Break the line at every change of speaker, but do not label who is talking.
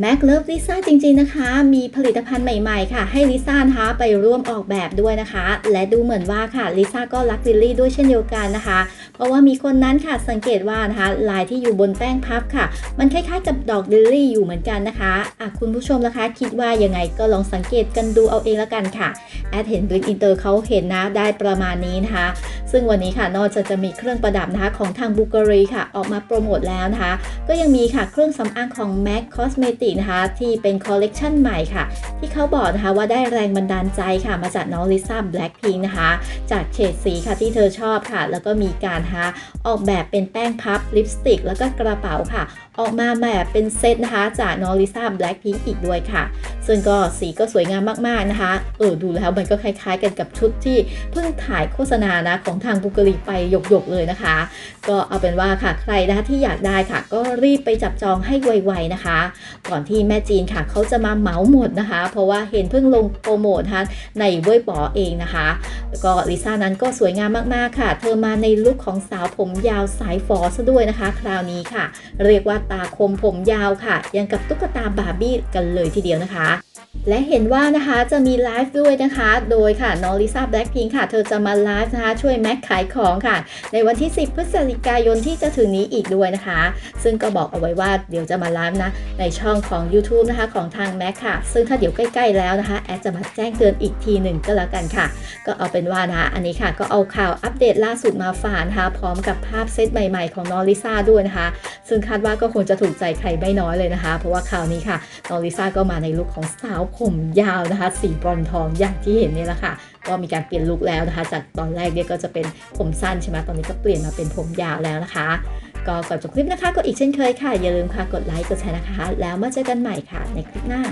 แม็กเลิฟลิซ่าจริงๆนะคะ มีผลิตภัณฑ์ใหม่ๆค่ะ ให้ลิซ่านะคะไปร่วมออกแบบด้วยนะคะ และดูเหมือนว่าค่ะลิซ่าก็รักลิลลี่ด้วยเช่นเดียวกันนะคะ เพราะว่ามีคนนั้นค่ะสังเกตว่านะคะลายที่อยู่บนแป้งพับค่ะ มันคล้ายๆกับดอกลิลลี่อยู่เหมือนกันนะคะอะคุณผู้ชมนะคะ คิดว่ายังไงก็ลองสังเกตกันดูเอาเองแล้วกันค่ะแอดเห็นบริกอินเตอร์เขาเห็นนะได้ประมาณนี้นะคะ ซึ่งวันนี้ค่ะนอกจากจะมีเครื่องประดับนะคะของทางบูการีค่ะ ออกมาโปรโมทแล้วนะคะ ก็ยังมีค่ะเครื่องสำอางของ MAC Cosmetic นะคะ ที่เป็นคอลเลกชันใหม่ค่ะ ที่เขาบอกนะคะว่าได้แรงบันดาลใจค่ะ มาจากน้องลิซ่าแบล็ k พิงนะคะ จากเฉดสีค่ะที่เธอชอบค่ะ แล้วก็มีการฮะออกแบบเป็นแป้งพับลิปสติก แล้วก็กระเป๋าค่ะ ออกมาแบบเป็นเซตนะคะจากน้องลิซ่าแบล็ k พิงอีกด้วยค่ะ ซึ่งก็สีก็สวยงามมากๆนะคะเออดูแล้วมันก็คล้ายๆ กันกับชุดที่เพิ่งถ่ายโฆษณานะของทางบุกรีไปหยกๆเลยนะคะ ก็เอาเป็นว่าค่ะใครนะคะที่อยากได้ค่ะ ก็รีบไปจับจองให้ไวๆนะคะ ก่อนที่แม่จีนค่ะเขาจะมาเหมาหมดนะคะ เพราะว่าเห็นเพิ่งลงโปรโมทนะคะในเว่ยป๋อเองนะคะก็ลิซ่านั้นก็สวยงามมากๆค่ะ เธอมาในลุคของสาวผมยาวสายฟอซะด้วยนะคะ คราวนี้ค่ะ เรียกว่าตาคมผมยาวค่ะ ยังกับตุ๊กตาบาร์บี้กันเลยทีเดียวนะคะ และเห็นว่านะคะจะมีไลฟ์ด้วยนะคะ โดยค่ะน้องลิซ่าแบล็ k พิงค่ะ เธอจะมาไลฟ์นะคะ ช่วยแม็กขายของค่ะ ในวันที่ 10 พฤศจิกายนที่จะถึงนี้อีกด้วยนะคะ ซึ่งก็บอกเอาไว้ว่าเดี๋ยวจะมาไลฟ์นะ ในช่องของ YouTube นะคะของทางแม็กค่ะ ซึ่งถ้าเดี๋ยวใกล้ ๆ แล้วนะคะ แอดจะมาแจ้งเตือนอีกทีหนึ่งก็แล้วกันค่ะ ก็เอาเป็นว่านะคะอันนี้ค่ะก็เอาข่าวอัปเดตล่าสุดมาฝากนะคะ พร้อมกับภาพเซตใหม่ ๆ ของน้องลิซ่าด้วยนะคะ ซึ่งคาดว่าก็คงจะถูกใจใครไม่น้อยเลยนะคะ เพราะว่าคราวนี้ค่ะน้องลิซ่าก็มาในลุคของสาวผมยาวนะคะ สีบรอนทองอย่างที่เห็นเนี่ยแหละค่ะ ก็มีการเปลี่ยนลุคแล้วนะคะ จากตอนแรกเนี่ยก็จะเป็นผมสั้นใช่ไหมตอนนี้ก็เปลี่ยนมาเป็นผมยาวแล้วนะคะ ก็ก่อนจบคลิปนะคะ ก็อีกเช่นเคยค่ะ อย่าลืมค่ะกดไลค์กดแชร์นะคะ แล้วมาเจอกันใหม่ค่ะในคลิปหน้า